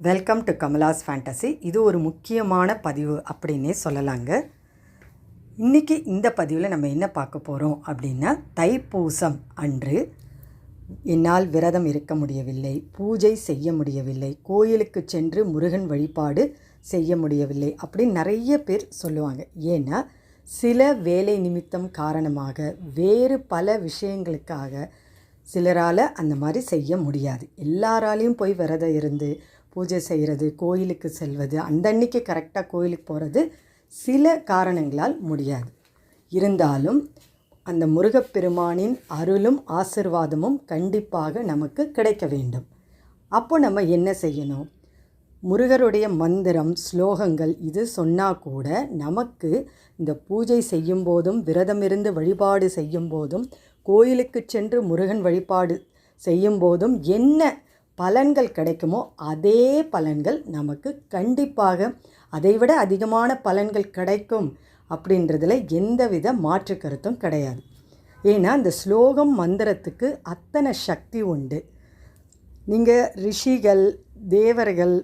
Welcome to Kamala's fantasy இது ஒரு முக்கியமான பதிவு அப்படின்னே சொல்லலாங்க. இன்றைக்கி இந்த பதிவில் நம்ம என்ன பார்க்க போகிறோம் அப்படின்னா தைப்பூசம் அன்று என்னால் விரதம் இருக்க முடியவில்லை பூஜை செய்ய முடியவில்லை கோயிலுக்கு சென்று முருகன் வழிபாடு செய்ய முடியவில்லை அப்படின்னு நிறைய பேர் சொல்லுவாங்க. ஏன்னா சில வேலை நிமித்தம் காரணமாக வேறு பல விஷயங்களுக்காக சிலரால் அந்த மாதிரி செய்ய முடியாது. எல்லாராலையும் போய் விரதம் இருந்து பூஜை செய்கிறது கோயிலுக்கு செல்வது அந்தன்னைக்கு கரெக்டாக கோயிலுக்கு போகிறது சில காரணங்களால் முடியாது. இருந்தாலும் அந்த முருகப்பெருமானின் அருளும் ஆசிர்வாதமும் கண்டிப்பாக நமக்கு கிடைக்க வேண்டும். அப்போ நம்ம என்ன செய்யணும்? முருகருடைய மந்திரம் ஸ்லோகங்கள் இது சொன்னால் கூட நமக்கு இந்த பூஜை செய்யும் போதும் விரதமிருந்து வழிபாடு செய்யும் போதும் கோயிலுக்கு சென்று முருகன் வழிபாடு செய்யும் போதும் என்ன பலன்கள் கிடைக்குமோ அதே பலன்கள் நமக்கு கண்டிப்பாக அதைவிட அதிகமான பலன்கள் கிடைக்கும் அப்படின்றதுல எந்தவித மாற்று கருத்தும் கிடையாது. ஏன்னா இந்த ஸ்லோகம் மந்திரத்துக்கு அத்தனை சக்தி உண்டு. நீங்கள் ரிஷிகள் தேவர்கள்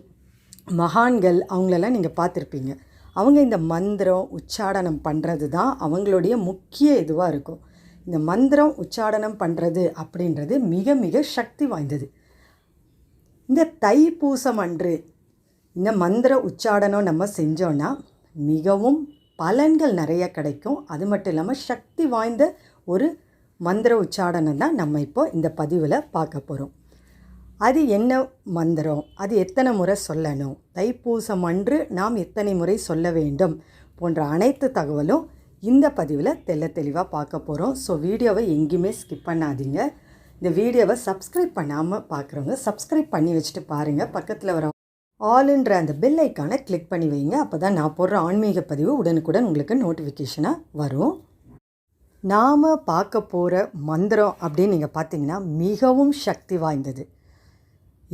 மகான்கள் அவங்களெல்லாம் நீங்கள் பார்த்துருப்பீங்க. அவங்க இந்த மந்திரம் உச்சாடனம் பண்ணுறது தான் அவங்களுடைய முக்கிய இதுவாக இருக்கும். இந்த மந்திரம் உச்சாடனம் பண்ணுறது அப்படின்றது மிக மிக சக்தி வாய்ந்தது. இந்த தை பூசம் அன்று இந்த மந்திர உச்சாடனம் நம்ம செஞ்சோன்னா மிகவும் பலன்கள் நிறைய கிடைக்கும். அது மட்டும் இல்லாமல் சக்தி வாய்ந்த ஒரு மந்திர உச்சாடனம் தான் நம்ம இப்போ இந்த பதிவில் பார்க்க போகிறோம் அது என்ன மந்திரம்? அது எத்தனை முறை சொல்லணும்? தைப்பூசம் அன்று நாம் எத்தனை முறை சொல்ல வேண்டும்? போன்ற அனைத்து தகவலும் இந்த பதிவில் தெல்ல தெளிவாக பார்க்க போகிறோம் ஸோ வீடியோவை எங்கேயுமே ஸ்கிப் பண்ணாதீங்க. இந்த வீடியோவை சப்ஸ்கிரைப் பண்ணாமல் பார்க்குறவங்க சப்ஸ்கிரைப் பண்ணி வச்சுட்டு பாருங்கள் பக்கத்தில் வர ஆளுன்ற அந்த பெல் ஐக்கானை கிளிக் பண்ணி வைங்க. அப்போ தான் நான் போடுற ஆன்மீக பதிவு உடனுக்குடன் உங்களுக்கு நோட்டிஃபிகேஷனாக வரும். நாம் பார்க்க போகிற மந்திரம் அப்படின்னு நீங்கள் பார்த்தீங்கன்னா மிகவும் சக்தி வாய்ந்தது.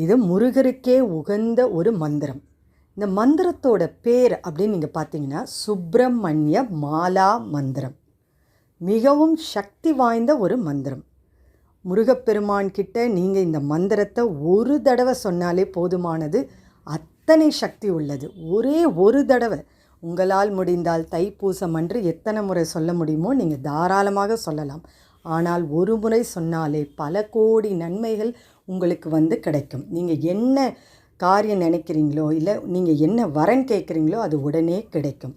இது முருகருக்கே உகந்த ஒரு மந்திரம். இந்த மந்திரத்தோட பேர் அப்படின்னு நீங்கள் பார்த்தீங்கன்னா சுப்பிரமணிய மாலா மந்திரம். மிகவும் சக்தி வாய்ந்த ஒரு மந்திரம். முருகப்பெருமான் கிட்ட நீங்கள் இந்த மந்திரத்தை ஒரு தடவை சொன்னாலே போதுமானது. அத்தனை சக்தி உள்ளது. ஒரே ஒரு தடவை. உங்களால் முடிந்தால் தைப்பூசம் அன்று எத்தனை முறை சொல்ல முடியுமோ நீங்கள் தாராளமாக சொல்லலாம். ஆனால் ஒரு முறை சொன்னாலே பல கோடி நன்மைகள் உங்களுக்கு வந்து கிடைக்கும். நீங்கள் என்ன காரியம் நினைக்கிறீங்களோ இல்லை நீங்கள் என்ன வரன் கேட்குறீங்களோ அது உடனே கிடைக்கும்.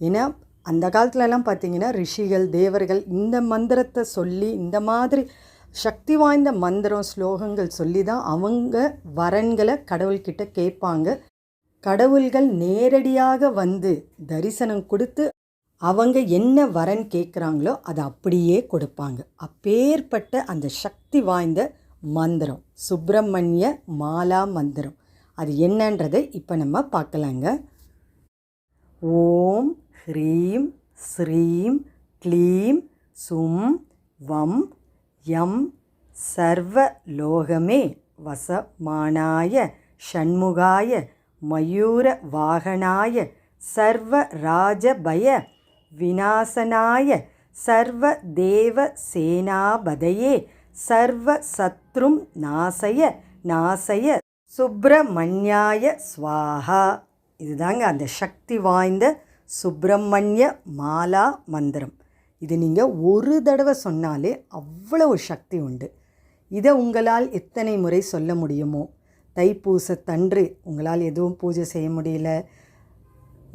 ஏன்னா அந்த காலத்துலலாம் பார்த்தீங்கன்னா ரிஷிகள் தேவர்கள் இந்த மந்திரத்தை சொல்லி இந்த மாதிரி சக்தி வாய்ந்த மந்திரம் ஸ்லோகங்கள் சொல்லி தான் அவங்க வரன்களை கடவுள்கிட்ட கேட்பாங்க. கடவுள்கள் நேரடியாக வந்து தரிசனம் கொடுத்து அவங்க என்ன வரன் கேட்குறாங்களோ அதை அப்படியே கொடுப்பாங்க. அப்பேற்பட்ட அந்த சக்தி வாய்ந்த மந்திரம் சுப்பிரமணிய மாலா மந்திரம். அது என்னன்றதை இப்போ நம்ம பார்க்கலாங்க ஓம் ஹ்ரீம் ஸ்ரீம் க்ளீம் சும் வம் யம் சர்வ லோகமே வசமானாய ஷண்முகாய மயூர வாகனாய சர்வ ராஜபய விநாசனாய சர்வ தேவ சேனாபதையே சர்வ சத்ரும் நாசய நாசய சுப்பிரமணியாய ஸ்வாஹா இதுதாங்க அந்த சக்தி வாய்ந்த சுப்பிரமணிய மாலா மந்திரம். இது நீங்கள் ஒரு தடவை சொன்னாலே அவ்வளவு சக்தி உண்டு. இதை உங்களால் எத்தனை முறை சொல்ல முடியுமோ? தைப்பூசத்தன்று உங்களால் எதுவும் பூஜை செய்ய முடியல.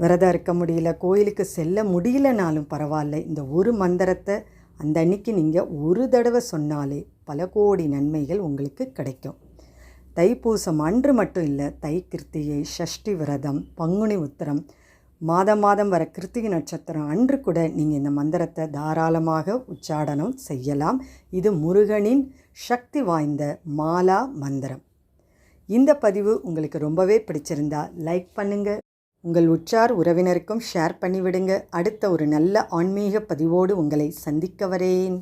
விரதம் இருக்க முடியல கோயிலுக்கு செல்ல முடியலனாலும் பரவாயில்ல. இந்த ஒரு மந்திரத்தை அந்த அன்னைக்கு நீங்கள் ஒரு தடவை சொன்னாலே பல கோடி நன்மைகள் உங்களுக்கு கிடைக்கும். தைப்பூசம் அன்று மட்டும் இல்லை தை கிருத்திகை ஷஷ்டி விரதம் பங்குனி உத்திரம் மாதம் மாதம் வர கிருத்திகை நட்சத்திரம் அன்று கூட நீங்கள் இந்த மந்திரத்தை தாராளமாக உச்சாடனம் செய்யலாம். இது முருகனின் சக்தி வாய்ந்த மாலா மந்திரம். இந்த பதிவு உங்களுக்கு ரொம்பவே பிடிச்சிருந்தா லைக் பண்ணுங்கள் உங்கள் உற்றார் உறவினருக்கும் ஷேர் பண்ணிவிடுங்க. அடுத்த ஒரு நல்ல ஆன்மீக பதிவோடு உங்களை சந்திக்க வரேன்.